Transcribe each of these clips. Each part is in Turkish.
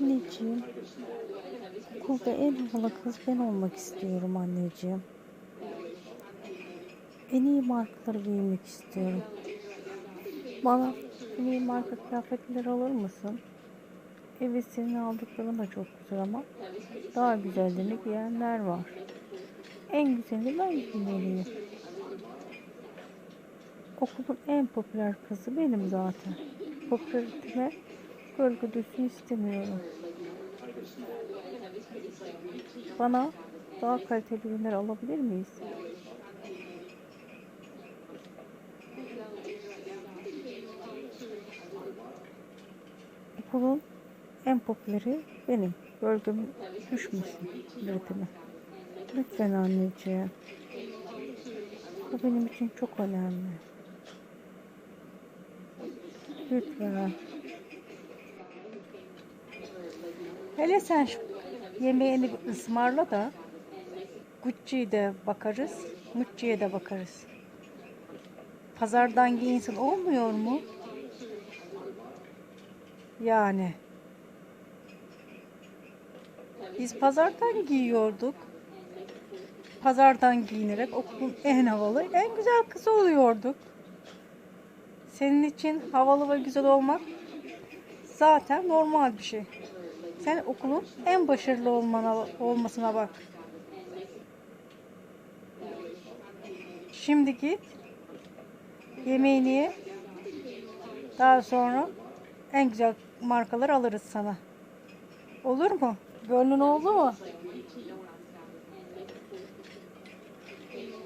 Anneciğim, okulda en havalı kız ben olmak istiyorum anneciğim. En iyi markaları giymek istiyorum. Bana en iyi marka kıyafetler alır mısın? Evet senin aldıkların da çok güzel ama daha güzellerini giyenler var. En güzelini ben giymeliyim. Okulun en popüler kızı benim zaten. Popülariteme gölge düşsün istemiyorum. Bana daha kaliteli ürünler alabilir miyiz? Okulun en popüleri benim. Gölgem düşmesin üretime. Lütfen anneciğim. Bu benim için çok önemli. Lütfen. Hele sen şu yemeğini ısmarla da Gucci'ye de bakarız, Mucci'ye de bakarız. Pazardan giyinsin olmuyor mu? Yani. Biz pazardan giyiyorduk. Pazardan giyinerek okulun en havalı, en güzel kızı oluyorduk. Senin için havalı ve güzel olmak zaten normal bir şey. Sen okulun en başarılı olmana, olmasına bak. Şimdi git. Yemeğini ye. Daha sonra en güzel markalar alırız sana. Olur mu? Gönlün oldu mu?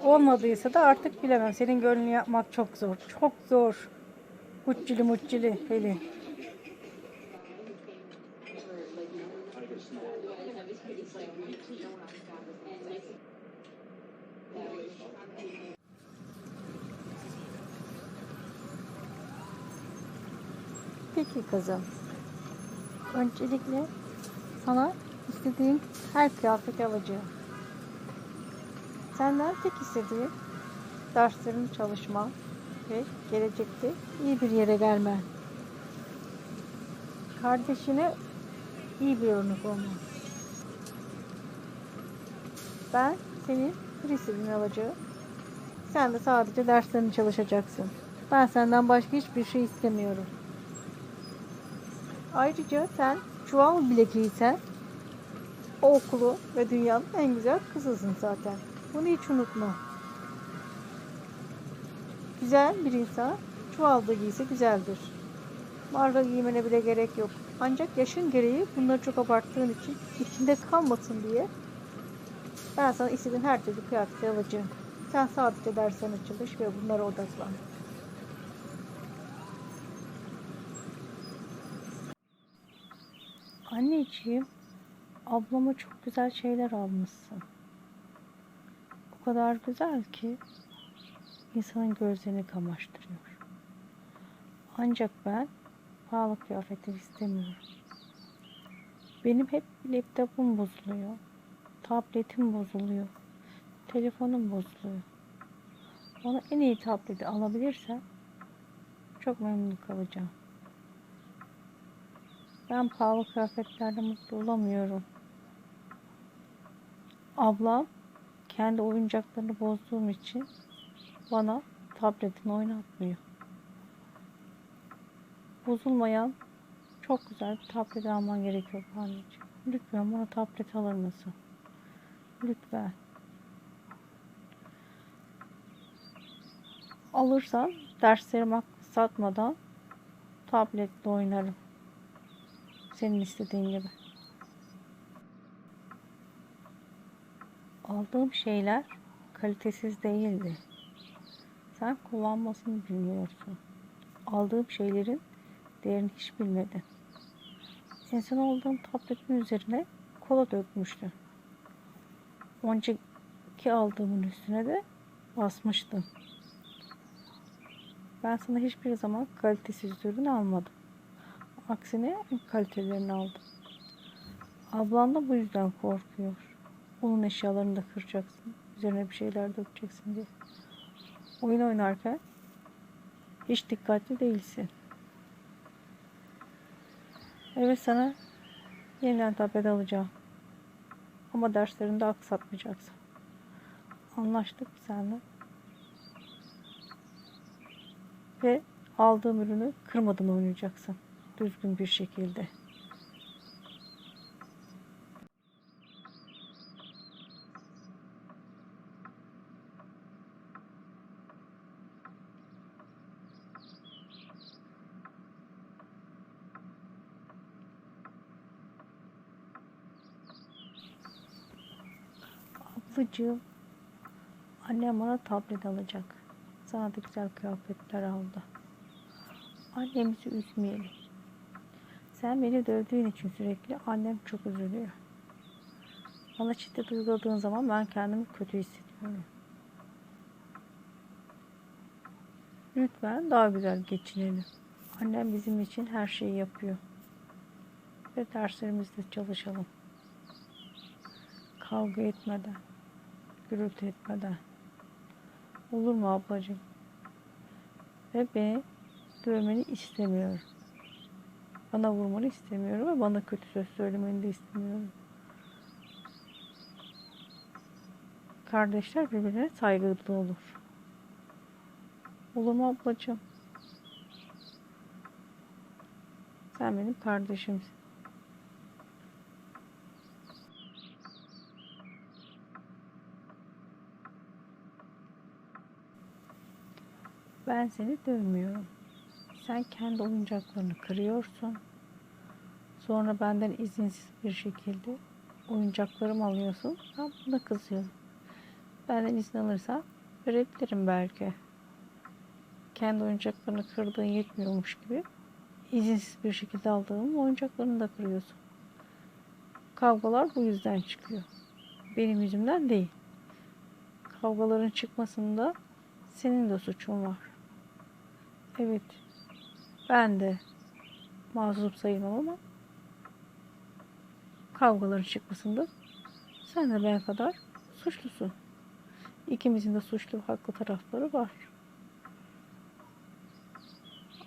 Olmadıysa da artık bilemem. Senin gönlünü yapmak çok zor. Çok zor. Muccili muccili hele. Peki kızım. Öncelikle sana istediğin her kıyafeti alacağım. Senden tek istediğim derslerini çalışman ve gelecekte iyi bir yere gelmen. Kardeşine iyi bir örnek olman. Ben senin bir istediğini alacağım. Sen de sadece derslerini çalışacaksın. Ben senden başka hiçbir şey istemiyorum. Ayrıca sen çuval bile giysen o okulu ve dünyanın en güzel kızısın zaten. Bunu hiç unutma. Güzel bir insan çuval da giyse güzeldir. Marka giymene bile gerek yok. Ancak yaşın gereği bunları çok abarttığın için içinde kalmasın diye ben sana istediğin her türlü kıyafeti alacağım. Sen sadece derslerine çalış ve bunlara odaklan. Anneciğim, ablama çok güzel şeyler almışsın. O kadar güzel ki insanın gözlerini kamaştırıyor. Ancak ben pahalı kıyafetler istemiyorum. Benim hep laptopum bozuluyor. Tabletim bozuluyor. Telefonum bozuluyor. Bana en iyi tableti alabilirsen çok memnun kalacağım. Ben pahalı kıyafetlerde mutlu olamıyorum. Ablam kendi oyuncaklarını bozduğum için bana tabletini oynatmıyor. Bozulmayan çok güzel bir tablet alman gerekiyor anneciğim. Lütfen bana tablet alır mısın? Lütfen. Alırsan derslerimi satmadan tabletle oynarım. Senin istediğin gibi. Aldığım şeyler kalitesiz değildi. Sen kullanmasını bilmiyorsun. Aldığım şeylerin değerini hiç bilmedin. En son aldığım tabletin üzerine kola dökmüştün. Önceki aldığımın üstüne de basmıştım. Ben sana hiçbir zaman kalitesiz ürün almadım. Aksine kalitelerini aldım. Ablan da bu yüzden korkuyor. Onun eşyalarını da kıracaksın. Üzerine bir şeyler dökeceksin diye. Oyun oynarken hiç dikkatli değilsin. Evet sana yeniden tablet alacağım. Ama derslerini de aksatmayacaksın. Anlaştık seninle? Ve aldığım ürünü kırmadan oynayacaksın. Düzgün bir şekilde. Ablacığım, annem bana tablet alacak. Sana da güzel kıyafetler aldı. Annemizi üzmeyelim. Sen beni dövdüğün için sürekli annem çok üzülüyor. Bana şiddet uyguladığın zaman ben kendimi kötü hissediyorum. Lütfen daha güzel geçinelim. Annem bizim için her şeyi yapıyor. Ve derslerimizde çalışalım. Kavga etmeden, gürültü etmeden. Olur mu ablacığım? Ve beni dövmeni istemiyorum. Bana vurmanı istemiyorum ve bana kötü söz söylemeni de istemiyorum. Kardeşler birbirine saygılı olur. Olur mu ablacığım? Sen benim kardeşimsin. Ben seni dövmüyorum. Sen kendi oyuncaklarını kırıyorsun. Sonra benden izinsiz bir şekilde oyuncaklarımı alıyorsun. Ben buna kızıyorum. Benden izin alırsan verebilirim belki. Kendi oyuncaklarını kırdığın yetmiyormuş gibi izinsiz bir şekilde aldığım oyuncaklarını da kırıyorsun. Kavgalar bu yüzden çıkıyor. Benim yüzümden değil. Kavgaların çıkmasında senin de suçun var. Evet. Ben de mazlum sayılmam ama kavgaların çıkmasında sen de ben kadar suçlusun. İkimizin de suçlu haklı tarafları var.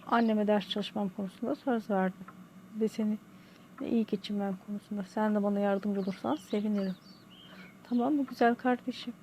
Anneme ders çalışmam konusunda söz verdim. Ve seni iyi geçinmem konusunda. Sen de bana yardımcı olursan sevinirim. Tamam mı güzel kardeşim?